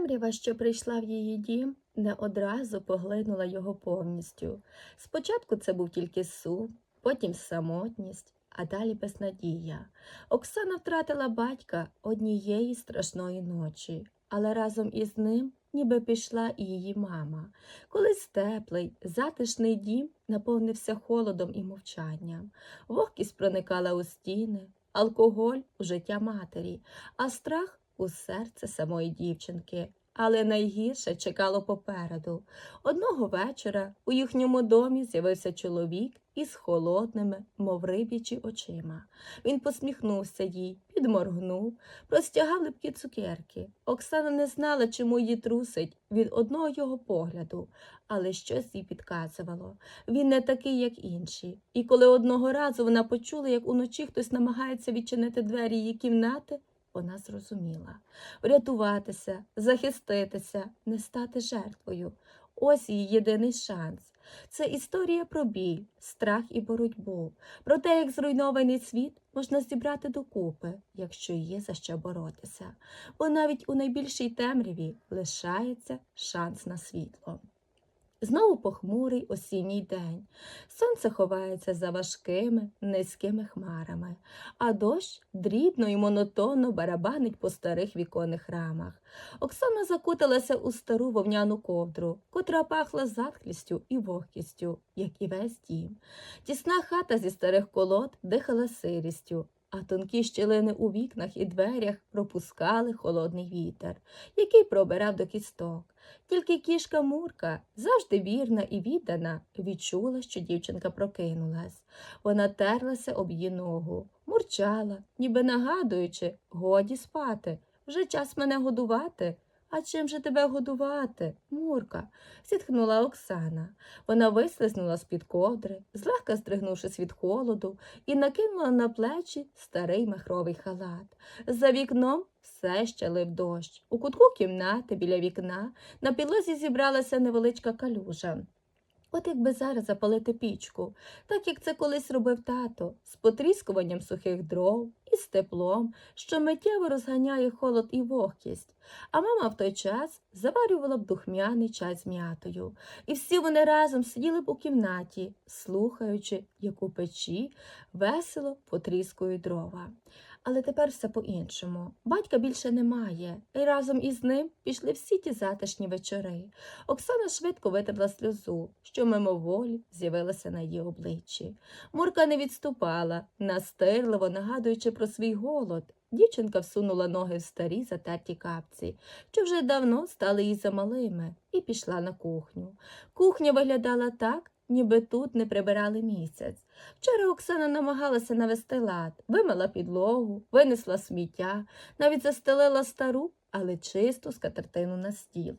Темрява, що прийшла в її дім, не одразу поглинула його повністю. Спочатку це був тільки сум, потім самотність, а далі безнадія. Оксана втратила батька однієї страшної ночі, але разом із ним ніби пішла і її мама. Колись теплий, затишний дім наповнився холодом і мовчанням. Вогкість проникала у стіни, алкоголь у життя матері, а страх у серце самої дівчинки. Але найгірше чекало попереду. Одного вечора у їхньому домі з'явився чоловік із холодними, мов риб'ячі очима. Він посміхнувся їй, підморгнув, простягав липкі цукерки. Оксана не знала, чому її трусить від одного його погляду, але щось їй підказувало. Він не такий, як інші. І коли одного разу вона почула, як уночі хтось намагається відчинити двері її кімнати, вона зрозуміла врятуватися, захиститися, не стати жертвою. Ось її єдиний шанс. Це історія про біль, страх і боротьбу, про те, як зруйнований світ можна зібрати докупи, якщо є за що боротися, бо навіть у найбільшій темряві лишається шанс на світло. Знову похмурий осінній день. Сонце ховається за важкими, низькими хмарами, а дощ дрібно і монотонно барабанить по старих віконних рамах. Оксана закуталася у стару вовняну ковдру, котра пахла затхлістю і вогкістю, як і весь дім. Тісна хата зі старих колод дихала сирістю, а тонкі щілини у вікнах і дверях пропускали холодний вітер, який пробирав до кісток. Тільки кішка Мурка, завжди вірна і віддана, відчула, що дівчинка прокинулась. Вона терлася об її ногу, мурчала, ніби нагадуючи, годі спати, вже час мене годувати. А чим же тебе годувати, Мурка? зітхнула Оксана. Вона вислизнула з-під ковдри, злегка стригнувшись від холоду, і накинула на плечі старий махровий халат. За вікном все ще лив дощ. У кутку кімнати біля вікна на підлозі зібралася невеличка калюжа. От якби зараз запалити пічку, так як це колись робив тато, з потріскуванням сухих дров і з теплом, що миттєво розганяє холод і вогкість. А мама в той час заварювала б духмяний чай з м'ятою, і всі вони разом сиділи б у кімнаті, слухаючи, як у печі весело потріскують дрова. Але тепер все по-іншому. Батька більше немає, і разом із ним пішли всі ті затишні вечори. Оксана швидко витерла сльозу, що мимоволі з'явилася на її обличчі. Мурка не відступала, настирливо нагадуючи про свій голод. Дівчинка всунула ноги в старі затерті капці, що вже давно стали їй замалими, і пішла на кухню. Кухня виглядала так, ніби тут не прибирали місяць. Вчора Оксана намагалася навести лад, вимила підлогу, винесла сміття, навіть застелила стару, але чисту скатертину на стіл.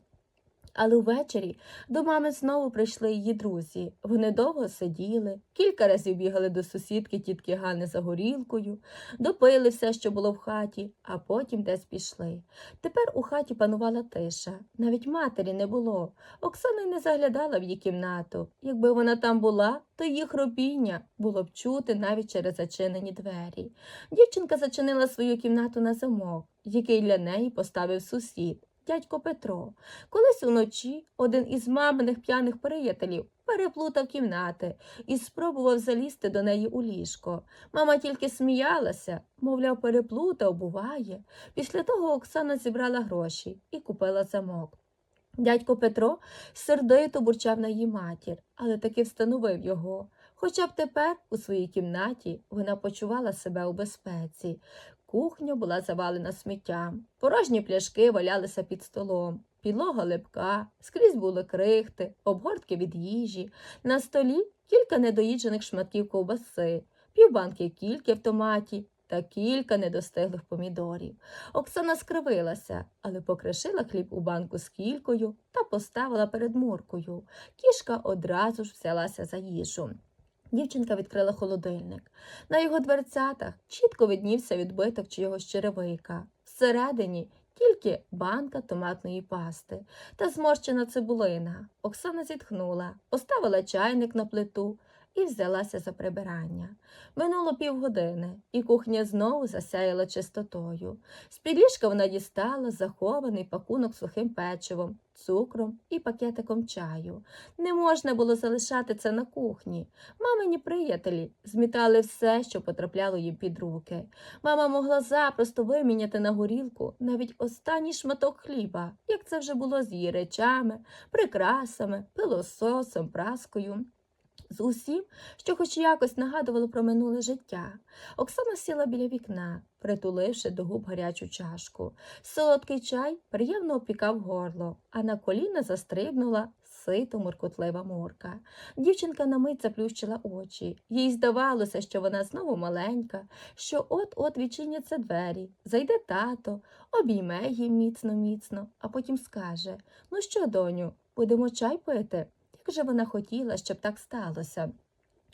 Але ввечері до мами знову прийшли її друзі. Вони довго сиділи, кілька разів бігали до сусідки тітки Гани за горілкою, допили все, що було в хаті, а потім десь пішли. Тепер у хаті панувала тиша, навіть матері не було. Оксана й не заглядала в її кімнату. Якби вона там була, то її хропіння було б чути навіть через зачинені двері. Дівчинка зачинила свою кімнату на замок, який для неї поставив сусід. Дядько Петро. Колись уночі один із маминих п'яних приятелів переплутав кімнати і спробував залізти до неї у ліжко. Мама тільки сміялася, мовляв, переплутав, буває. Після того Оксана зібрала гроші і купила замок. Дядько Петро сердито бурчав на її матір, але таки встановив його. Хоча б тепер у своїй кімнаті вона почувала себе у безпеці. Кухня була завалена сміттям, порожні пляшки валялися під столом, підлога липка, скрізь були крихти, обгортки від їжі, на столі кілька недоїджених шматків ковбаси, півбанки кільки в томаті та кілька недостиглих помідорів. Оксана скривилася, але покришила хліб у банку з кількою та поставила перед муркою. Кішка одразу ж взялася за їжу. Дівчинка відкрила холодильник. На його дверцятах чітко виднівся відбиток чогось черевика. Всередині тільки банка томатної пасти та зморщена цибулина. Оксана зітхнула, поставила чайник на плиту і взялася за прибирання. Минуло півгодини, і кухня знову засяяла чистотою. З-під ліжка вона дістала захований пакунок сухим печивом, цукром і пакетиком чаю. Не можна було залишати це на кухні. Мамині приятелі змітали все, що потрапляло їм під руки. Мама могла запросто виміняти на горілку навіть останній шматок хліба, як це вже було з її речами, прикрасами, пилососом, праскою. З усім, що хоч якось нагадувало про минуле життя. Оксана сіла біля вікна, притуливши до губ гарячу чашку. Солодкий чай приємно опікав горло, а на коліна застрибнула сито муркотлива морка. Дівчинка на мить заплющила очі. Їй здавалося, що вона знову маленька, що от-от відчиняться двері, зайде тато, обійме її міцно-міцно, а потім скаже Ну що, доню, будемо чай пити? Же вона хотіла, щоб так сталося?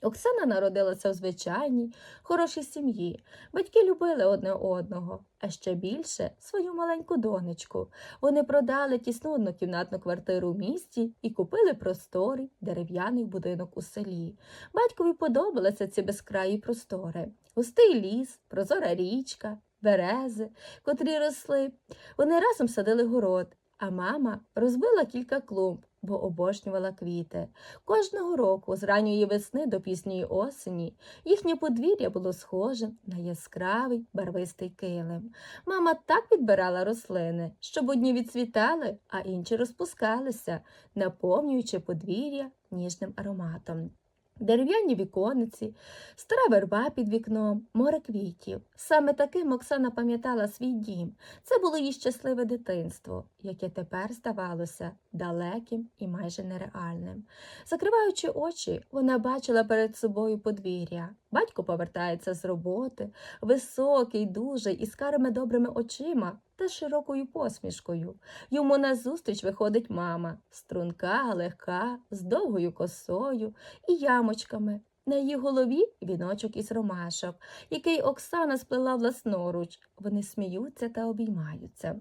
Оксана народилася в звичайній, хорошій сім'ї. Батьки любили одне одного, а ще більше свою маленьку донечку. Вони продали тісну однокімнатну квартиру в місті і купили просторий дерев'яний будинок у селі. Батькові подобалися ці безкраї простори. Густий ліс, прозора річка, берези, котрі росли. Вони разом садили город, а мама розбила кілька клумб, бо обожнювала квіти. Кожного року, з ранньої весни до пізньої осені, їхнє подвір'я було схоже на яскравий барвистий килим. Мама так підбирала рослини, щоб одні відцвітали, а інші розпускалися, наповнюючи подвір'я ніжним ароматом. Дерев'яні вікониці, стара верба під вікном, море квітів. Саме таким Оксана пам'ятала свій дім. Це було її щасливе дитинство, яке тепер здавалося далеким і майже нереальним. Закриваючи очі, вона бачила перед собою подвір'я. Батько повертається з роботи, високий, дужий, із карими добрими очима та широкою посмішкою. Йому назустріч виходить мама, струнка, легка, з довгою косою і ямочками. На її голові віночок із ромашок, який Оксана сплела власноруч. Вони сміються та обіймаються.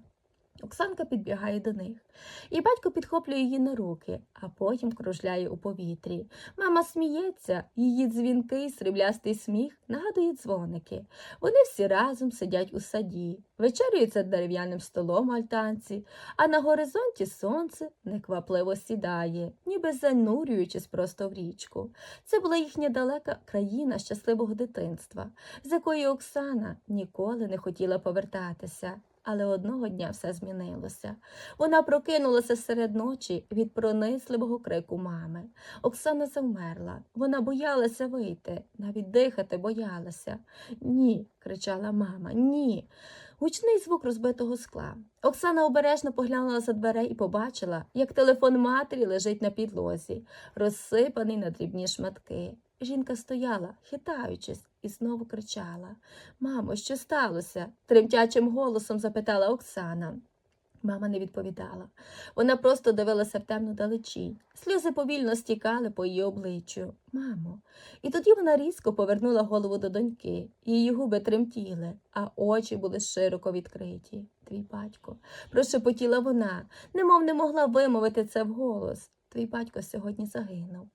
Оксанка підбігає до них, і батько підхоплює її на руки, а потім кружляє у повітрі. Мама сміється, її дзвінкий, сріблястий сміх нагадує дзвоники. Вони всі разом сидять у саді, вечерюються дерев'яним столом альтанці, а на горизонті сонце неквапливо сідає, ніби занурюючись просто в річку. Це була їхня далека країна щасливого дитинства, з якої Оксана ніколи не хотіла повертатися. Але одного дня все змінилося. Вона прокинулася серед ночі від пронисливого крику мами. Оксана завмерла. Вона боялася вийти, навіть дихати боялася. Ні, кричала мама, ні. Гучний звук розбитого скла. Оксана обережно поглянула за дверей і побачила, як телефон матері лежить на підлозі, розсипаний на дрібні шматки. Жінка стояла, хитаючись, і знову кричала. Мамо, що сталося? тремтячим голосом запитала Оксана. Мама не відповідала. Вона просто дивилася в темну далечінь. Сльози повільно стікали по її обличчю. Мамо. І тоді вона різко повернула голову до доньки. Її губи тремтіли, а очі були широко відкриті. Твій батько, прошепотіла вона, немов не могла вимовити це вголос. Твій батько сьогодні загинув.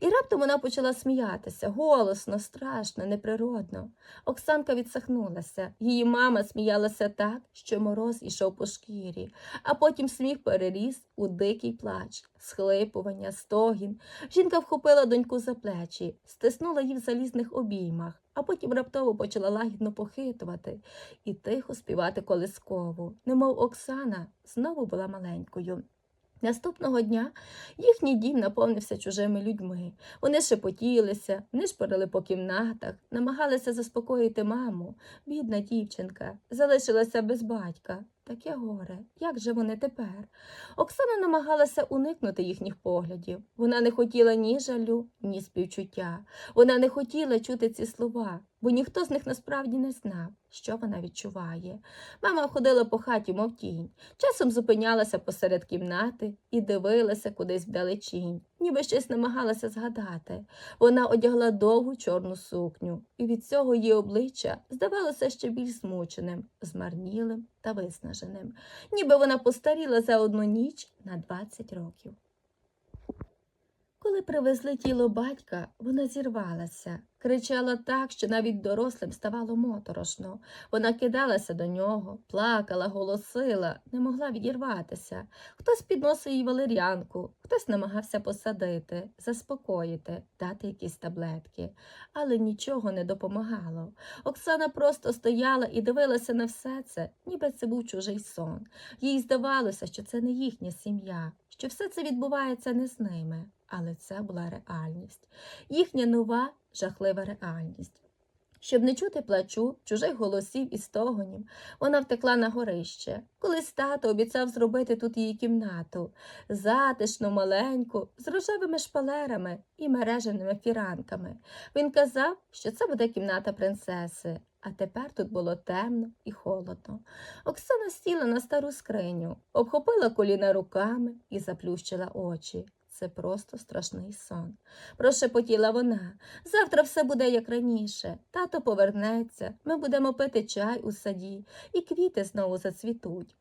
І раптом вона почала сміятися голосно, страшно, неприродно. Оксанка відсахнулася. Її мама сміялася так, що мороз ішов по шкірі, а потім сміх переріс у дикий плач, схлипування, стогін. Жінка вхопила доньку за плечі, стиснула її в залізних обіймах, а потім раптово почала лагідно похитувати і тихо співати колискову, немов Оксана знову була маленькою. Наступного дня їхній дім наповнився чужими людьми. Вони шепотілися, нишпорили по кімнатах, намагалися заспокоїти маму. Бідна дівчинка залишилася без батька. Таке горе, як же вони тепер? Оксана намагалася уникнути їхніх поглядів. Вона не хотіла ні жалю, ні співчуття. Вона не хотіла чути ці слова, бо ніхто з них насправді не знав, що вона відчуває. Мама ходила по хаті, мов тінь, часом зупинялася посеред кімнати і дивилася кудись вдалечінь, ніби щось намагалася згадати. Вона одягла довгу чорну сукню, і від цього її обличчя здавалося ще більш змученим, змарнілим та виснаженим, ніби вона постаріла за одну ніч на 20 років. Коли привезли тіло батька, вона зірвалася, кричала так, що навіть дорослим ставало моторошно. Вона кидалася до нього, плакала, голосила, не могла відірватися. Хтось підносив їй валер'янку, хтось намагався посадити, заспокоїти, дати якісь таблетки, але нічого не допомагало. Оксана просто стояла і дивилася на все це, ніби це був чужий сон. Їй здавалося, що це не їхня сім'я, що все це відбувається не з ними, але це була реальність, їхня нова жахлива реальність. Щоб не чути плачу, чужих голосів і стогонів, вона втекла на горище. Колись тато обіцяв зробити тут її кімнату, затишну, маленьку, з рожевими шпалерами і мереженими фіранками. Він казав, що це буде кімната принцеси, а тепер тут було темно і холодно. Оксана сіла на стару скриню, обхопила коліна руками і заплющила очі. Це просто страшний сон. Прошепотіла вона. Завтра все буде як раніше. Тато повернеться, ми будемо пити чай у саді, і квіти знову зацвітуть.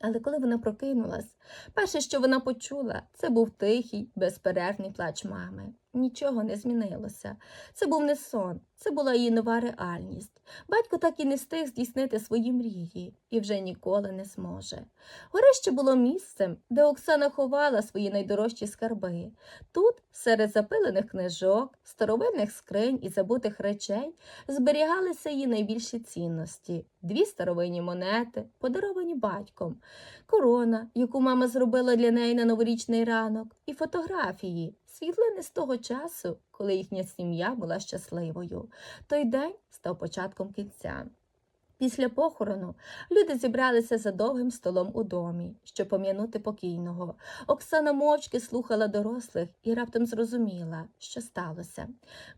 Але коли вона прокинулась, перше, що вона почула, це був тихий, безперервний плач мами. Нічого не змінилося. Це був не сон, це була її нова реальність. Батько так і не встиг здійснити свої мрії і вже ніколи не зможе. Горище було місцем, де Оксана ховала свої найдорожчі скарби. Тут, серед запилених книжок, старовинних скринь і забутих речей, зберігалися її найбільші цінності: дві старовинні монети, подаровані батьком, корона, яку мама зробила для неї на новорічний ранок, і фотографії, світлини з того часу, коли їхня сім'я була щасливою. Той день став початком кінця. Після похорону люди зібралися за довгим столом у домі, щоб пом'янути покійного. Оксана мовчки слухала дорослих і раптом зрозуміла, що сталося.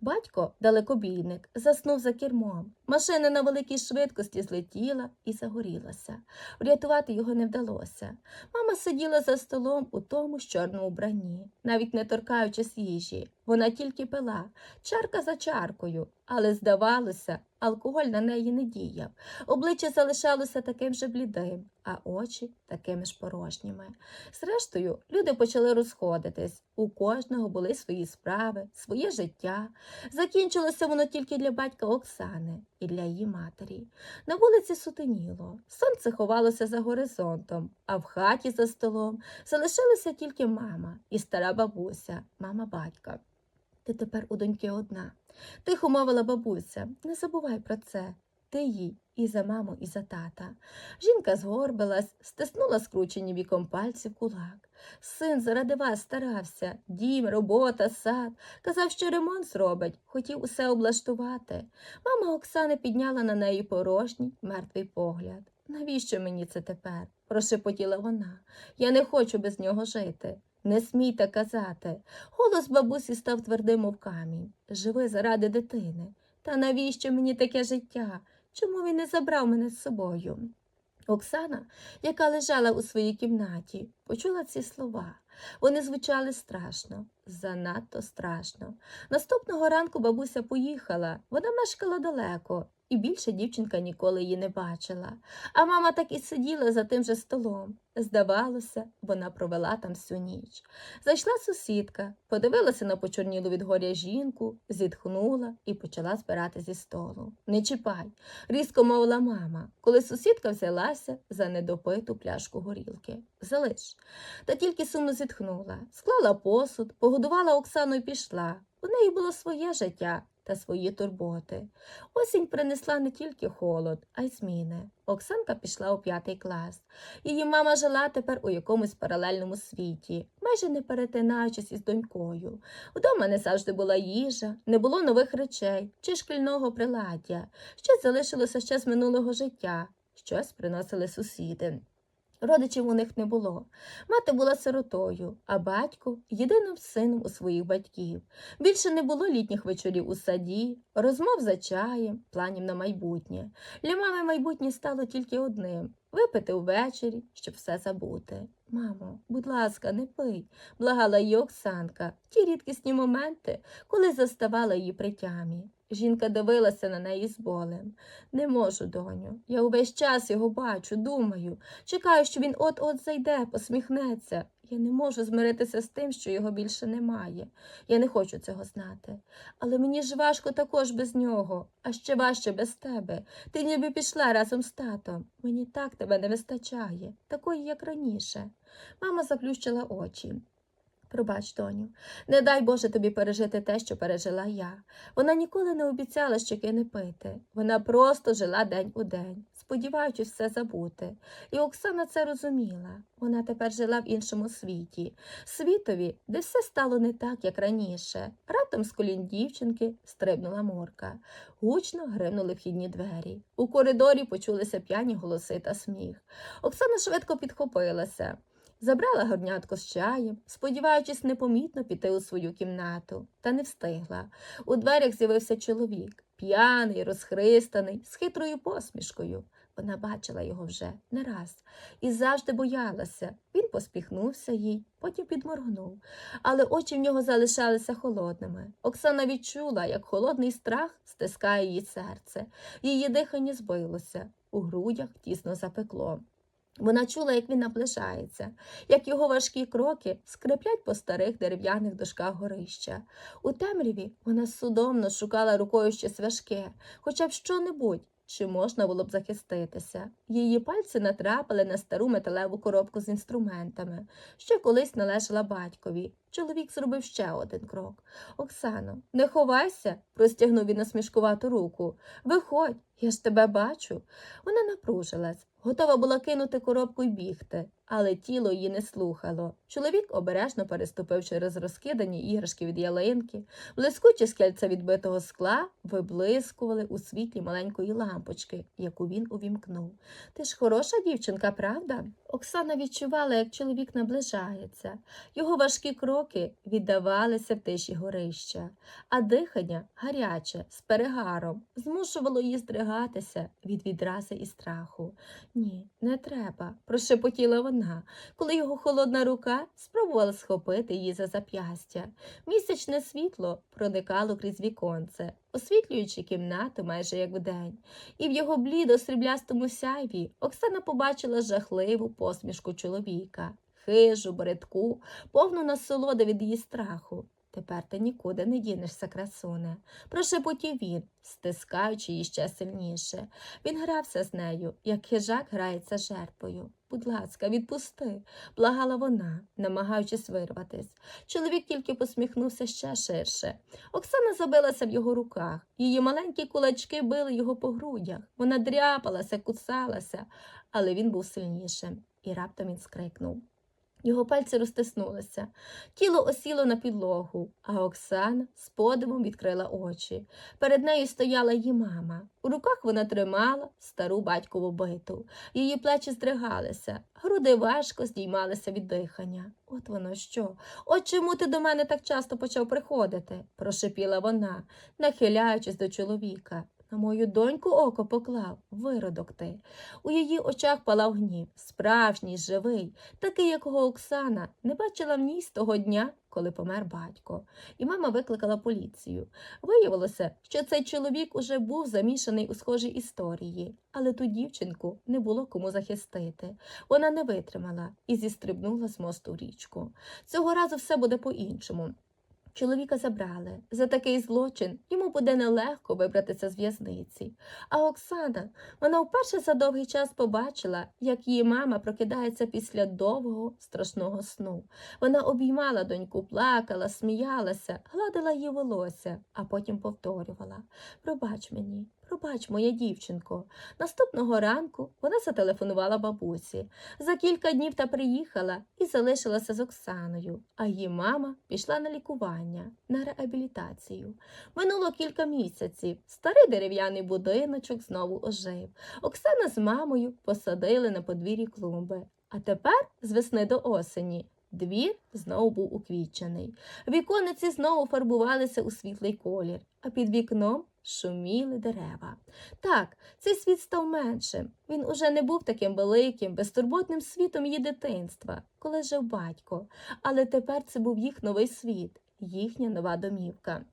Батько, далекобійник, заснув за кермом. Машина на великій швидкості злетіла і загорілася. Врятувати його не вдалося. Мама сиділа за столом у тому ж чорному вбранні, навіть не торкаючись їжі. Вона тільки пила, чарка за чаркою, але, здавалося, алкоголь на неї не діяв. Обличчя залишалося таким же блідим, а очі такими ж порожніми. Зрештою, люди почали розходитись. У кожного були свої справи, своє життя. Закінчилося воно тільки для батька Оксани і для її матері. На вулиці сутеніло, сонце ховалося за горизонтом, а в хаті за столом залишилися тільки мама і стара бабуся, мама батька. Ти тепер у доньки одна. Тихо мовила бабуся, не забувай про це. Ти їй і за маму, і за тата. Жінка згорбилась, стиснула скручені віком пальці в кулак. Син заради вас старався, дім, робота, сад. Казав, що ремонт зробить, хотів усе облаштувати. Мама Оксани підняла на неї порожній, мертвий погляд. Навіщо мені це тепер? прошепотіла вона. Я не хочу без нього жити. Не смійте казати. Голос бабусі став твердим, мов камінь. Живи заради дитини. Та навіщо мені таке життя? Чому він не забрав мене з собою? Оксана, яка лежала у своїй кімнаті, почула ці слова. Вони звучали страшно, занадто страшно. Наступного ранку бабуся поїхала, вона мешкала далеко, і більше дівчинка ніколи її не бачила. А мама так і сиділа за тим же столом. Здавалося, вона провела там всю ніч. Зайшла сусідка, подивилася на почорнілу від горя жінку, зітхнула і почала збирати зі столу. Не чіпай, різко мовила мама, коли сусідка взялася за недопиту пляшку горілки. Залиш. Та тільки сумно зітхнула, склала посуд, погодувала Оксану і пішла. У неї було своє життя та свої турботи. Осінь принесла не тільки холод, а й зміни. Оксанка пішла у п'ятий клас. Її мама жила тепер у якомусь паралельному світі, майже не перетинаючись із донькою. Вдома не завжди була їжа, не було нових речей чи шкільного приладдя. Щось залишилося ще з минулого життя, щось приносили сусіди. Родичів у них не було. Мати була сиротою, а батько єдиним сином у своїх батьків. Більше не було літніх вечорів у саді, розмов за чаєм, планів на майбутнє. Для мами майбутнє стало тільки одним випити увечері, щоб все забути. Мамо, будь ласка, не пий, благала її Оксанка в ті рідкісні моменти, коли заставала її при тямі. Жінка дивилася на неї з болем. Не можу, доню. Я увесь час його бачу, думаю. Чекаю, що він от-от зайде, посміхнеться. Я не можу змиритися з тим, що його більше немає. Я не хочу цього знати. Але мені ж важко також без нього, а ще важче без тебе. Ти ніби пішла разом з татом. Мені так тебе не вистачає, такої, як раніше. Мама заплющила очі. Пробач, доню, не дай Боже тобі пережити те, що пережила я. Вона ніколи не обіцяла, що кине пити. Вона просто жила день у день, сподіваючись все забути. І Оксана це розуміла. Вона тепер жила в іншому світі, світові, де все стало не так, як раніше. Раптом з колін дівчинки стрибнула морка. Гучно гримнули вхідні двері. У коридорі почулися п'яні голоси та сміх. Оксана швидко підхопилася. Забрала горнятко з чаєм, сподіваючись непомітно піти у свою кімнату, та не встигла. У дверях з'явився чоловік, п'яний, розхристаний, з хитрою посмішкою. Вона бачила його вже не раз і завжди боялася. Він поспіхнувся їй, потім підморгнув, але очі в нього залишалися холодними. Оксана відчула, як холодний страх стискає її серце. Її дихання збилося, у грудях тісно запекло. Вона чула, як він наближається, як його важкі кроки скриплять по старих дерев'яних дошках горища. У темряві вона судомно шукала рукою щось важке, хоча б що-небудь, чи можна було б захиститися. Її пальці натрапили на стару металеву коробку з інструментами, що колись належала батькові. Чоловік зробив ще один крок. Оксано, не ховайся, простягнув він насмішкувату руку. Виходь, я ж тебе бачу. Вона напружилась, готова була кинути коробку й бігти, але тіло її не слухало. Чоловік обережно переступив через розкидані іграшки від ялинки, блискучі скельця відбитого скла виблискували у світлі маленької лампочки, яку він увімкнув. Ти ж хороша дівчинка, правда? Оксана відчувала, як чоловік наближається. Його важкі кроки віддавалися в тиші горища, а дихання гаряче, з перегаром, змушувало її здригатися від відрази і страху. Ні, не треба, прошепотіла вона, коли його холодна рука спробувала схопити її за зап'ястя. Місячне світло проникало крізь віконце, освітлюючи кімнату майже як вдень. І в його блідо сріблястому сяйві Оксана побачила жахливу посмішку чоловіка, хижу, бридку, повну насолоди від її страху. Тепер ти нікуди не дінешся, красуне, прошепотів він, стискаючи її ще сильніше. Він грався з нею, як хижак грається жертвою. Будь ласка, відпусти, благала вона, намагаючись вирватись. Чоловік тільки посміхнувся ще ширше. Оксана забилася в його руках. Її маленькі кулачки били його по грудях. Вона дряпалася, кусалася, але він був сильнішим. І раптом він скрикнув. Його пальці розтиснулися, тіло осіло на підлогу, а Оксана з подивом відкрила очі. Перед нею стояла її мама. У руках вона тримала стару батькову биту. Її плечі здригалися, груди важко здіймалися від дихання. От воно що? От чому ти до мене так часто почав приходити? прошепіла вона, нахиляючись до чоловіка. На мою доньку око поклав, виродок ти. У її очах палав гнів, справжній, живий, такий, якого Оксана не бачила в ній з того дня, коли помер батько. І мама викликала поліцію. Виявилося, що цей чоловік уже був замішаний у схожій історії, але ту дівчинку не було кому захистити. Вона не витримала і зістрибнула з мосту в річку. Цього разу все буде по-іншому. Чоловіка забрали. За такий злочин йому буде нелегко вибратися з в'язниці. А Оксана, вона вперше за довгий час побачила, як її мама прокидається після довгого страшного сну. Вона обіймала доньку, плакала, сміялася, гладила її волосся, а потім повторювала Пробач мені, пробач, моя дівчинко. Наступного ранку вона зателефонувала бабусі. За кілька днів та приїхала і залишилася з Оксаною, а її мама пішла на лікування, на реабілітацію. Минуло кілька місяців. Старий дерев'яний будиночок знову ожив. Оксана з мамою посадили на подвір'ї клумби. А тепер з весни до осені. Двір знову був уквічений. Вікониці знову фарбувалися у світлий колір, а під вікном шуміли дерева. Так, цей світ став меншим. Він уже не був таким великим, безтурботним світом її дитинства, коли жив батько. Але тепер це був їх новий світ, їхня нова домівка.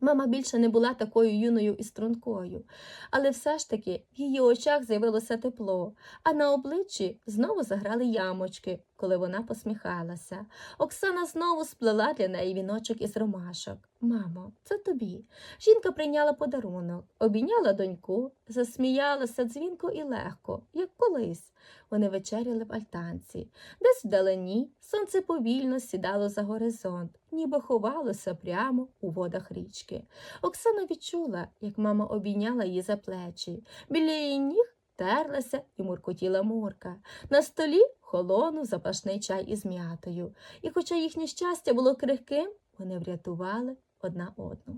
Мама більше не була такою юною і стрункою, але все ж таки в її очах з'явилося тепло, а на обличчі знову заграли ямочки, коли вона посміхалася. Оксана знову сплела для неї віночок із ромашок. Мамо, це тобі. Жінка прийняла подарунок, обійняла доньку, засміялася дзвінко і легко, як колись. Вони вечеряли в альтанці. Десь вдалині сонце повільно сідало за горизонт, ніби ховалося прямо у водах річки. Оксана відчула, як мама обійняла її за плечі. Біля її ніг терлася і муркотіла мурка. На столі холонув запашний чай із м'ятою. І хоча їхнє щастя було крихким, вони врятували одна одну.